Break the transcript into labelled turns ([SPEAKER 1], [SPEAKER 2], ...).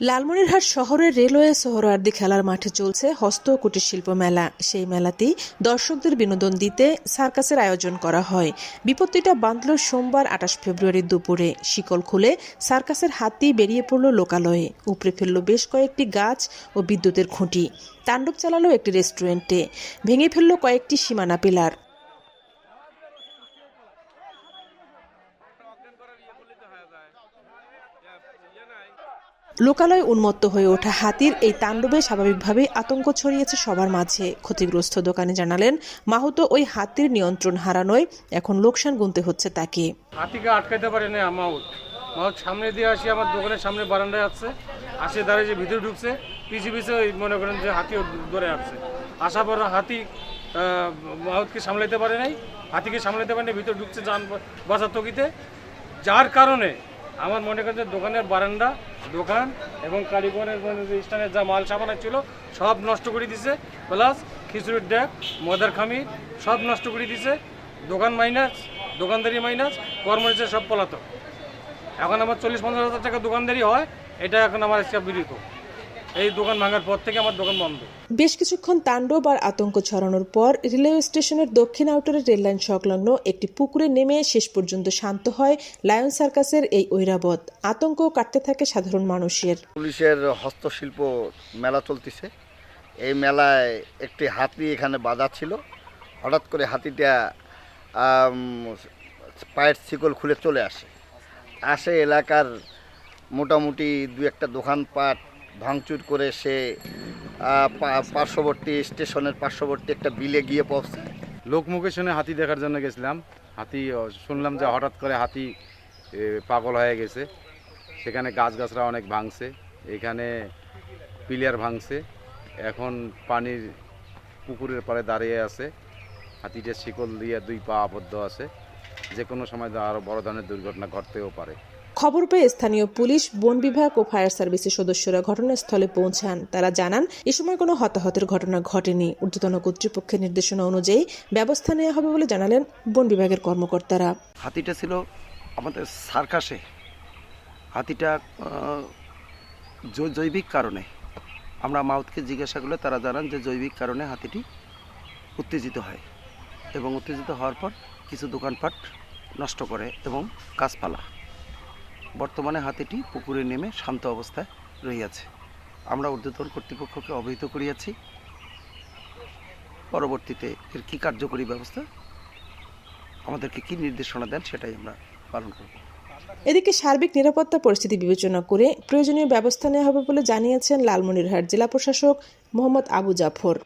[SPEAKER 1] লালমনিরহাট শহরের রেলওয়ে সোহরাওয়ার্দী খেলার মাঠে চলছে হস্ত কুটির শিল্প মেলা। সেই মেলাতেই দর্শকদের বিনোদন দিতে সার্কাসের আয়োজন করা হয়। বিপত্তিটা বাঁধল সোমবার, আঠাশ ফেব্রুয়ারি দুপুরে। শিকল খুলে সার্কাসের হাতি বেরিয়ে পড়ল লোকালয়ে। উপড়ে ফেলল বেশ কয়েকটি গাছ ও বিদ্যুতের খুঁটি। তাণ্ডব চালালো একটি রেস্টুরেন্টে। ভেঙে ফেলল কয়েকটি সীমানা পিলার। লোকালয় উন্মত্ত হয়ে ওঠা হাতির এই তাণ্ডবে স্বাভাবিকভাবেই আতঙ্ক ছড়িয়েছে সবার মাঝে। ক্ষতিগ্রস্ত দোকানে জানালেন, মাহুতো ওই হাতির নিয়ন্ত্রণ হারানোয় এখন লোকসান গুনতে হচ্ছে তাকে।
[SPEAKER 2] হাতিকে আটকাইতে পারে না মাউট মাউট সামনে দিয়ে আসি, আমার দোকানের সামনে বারান্দায় আসছে আসে দাঁড়িয়ে যে ভিতরে ঢুকছে পিছিয়ে পিছিয়ে মনে করেন যে হাতিও ধরে আসছে আসার পর হাতি মাউটকে সামলাইতে পারে নাই, হাতিকে সামলাইতে পারে নাই ভিতরে ঢুকছে যান বাজার তকিতে। যার কারণে আমার মনে করেন যে দোকানের বারান্দা দোকান এবং কারিগরের স্থানের যা মাল সামানা ছিল, সব নষ্ট করে দিছে। প্লাস খিচুড়ির ড্যাক মদের খামির, সব নষ্ট করে দিছে। দোকান মাইনাস, দোকানদারি মাইনাস কর্মচারী সব পলাতক। এখন আমার চল্লিশ পঞ্চাশ হাজার টাকা দোকানদারি হয়, এটা এখন আমার হিসাব বিরত এই দোকান ভাঙার পর থেকে আমার দোকান বন্ধ।
[SPEAKER 1] বেশ কিছুক্ষণ তাণ্ডব আর আতঙ্ক ছড়ানোর পর রেলওয়ে স্টেশনের দক্ষিণ আউটারের রেললাইন সংলগ্ন একটি পুকুরে নেমে শেষ পর্যন্ত শান্ত হয় লায়ন সার্কাসের এই ঐরাবত। আতঙ্ক কাটতে থাকে সাধারণ মানুষের।
[SPEAKER 3] পুলিশের হস্তশিল্প মেলা চলতেছে। এই মেলায় একটি হাতি এখানে বাঁধা ছিল হঠাৎ করে হাতিটা পায়ের শিকল খুলে চলে আসে। আসে এলাকার মোটামুটি দু একটা দোকানপাট ভাঙচুর করে সে পার্শ্ববর্তী স্টেশনের পার্শ্ববর্তী একটা বিলে গিয়ে পৌঁছায়
[SPEAKER 4] লোকমুখে শুনে হাতি দেখার জন্য গেছিলাম। হাতি শুনলাম যে হঠাৎ করে হাতি পাগল হয়ে গেছে। সেখানে গাছগাছরা অনেক ভাঙছে। এখানে পিলিয়ার ভাঙছে। এখন পানির পুকুরের পাড়ে দাঁড়িয়ে আছে। হাতিটা শিকল দিয়ে দুই পা আবদ্ধ আছে। যে কোনো সময় আরও বড় ধরনের দুর্ঘটনা ঘটতেও পারে।
[SPEAKER 1] খবর পেয়ে স্থানীয় পুলিশ, বন বিভাগ ও ফায়ার সার্ভিসের সদস্যরা ঘটনাস্থলে পৌঁছান। তারা জানান, এ সময় কোনো হতাহতের ঘটনা ঘটেনি। ঊর্ধ্বতন কর্তৃপক্ষের নির্দেশনা অনুযায়ী ব্যবস্থা নেওয়া হবে বলে জানালেন বন বিভাগের কর্মকর্তারা।
[SPEAKER 5] হাতিটা ছিল আমাদের সার্কাসে। হাতিটা জৈবিক কারণে। আমরা মাউথকে জিজ্ঞাসা করলে তারা জানান যে জৈবিক কারণে হাতিটি উত্তেজিত হয় এবং উত্তেজিত হওয়ার পর কিছু দোকানপাট নষ্ট করে এবং গাছপালা বর্তমানে হাতিটি পুকুরে নেমে শান্ত অবস্থায় রহিয়াছে আমরা ঊর্ধ্বতন কর্তৃপক্ষকে অবহিত করিয়াছি। পরবর্তীতে এর কী কার্যকরী ব্যবস্থা, আমাদেরকে কী নির্দেশনা দেন সেটাই আমরা পালন করব।
[SPEAKER 1] এদিকে সার্বিক নিরাপত্তা পরিস্থিতি বিবেচনা করে প্রয়োজনীয় ব্যবস্থা নেওয়া হবে বলে জানিয়েছেন লালমনিরহাট জেলা প্রশাসক মোহাম্মদ আবু জাফর।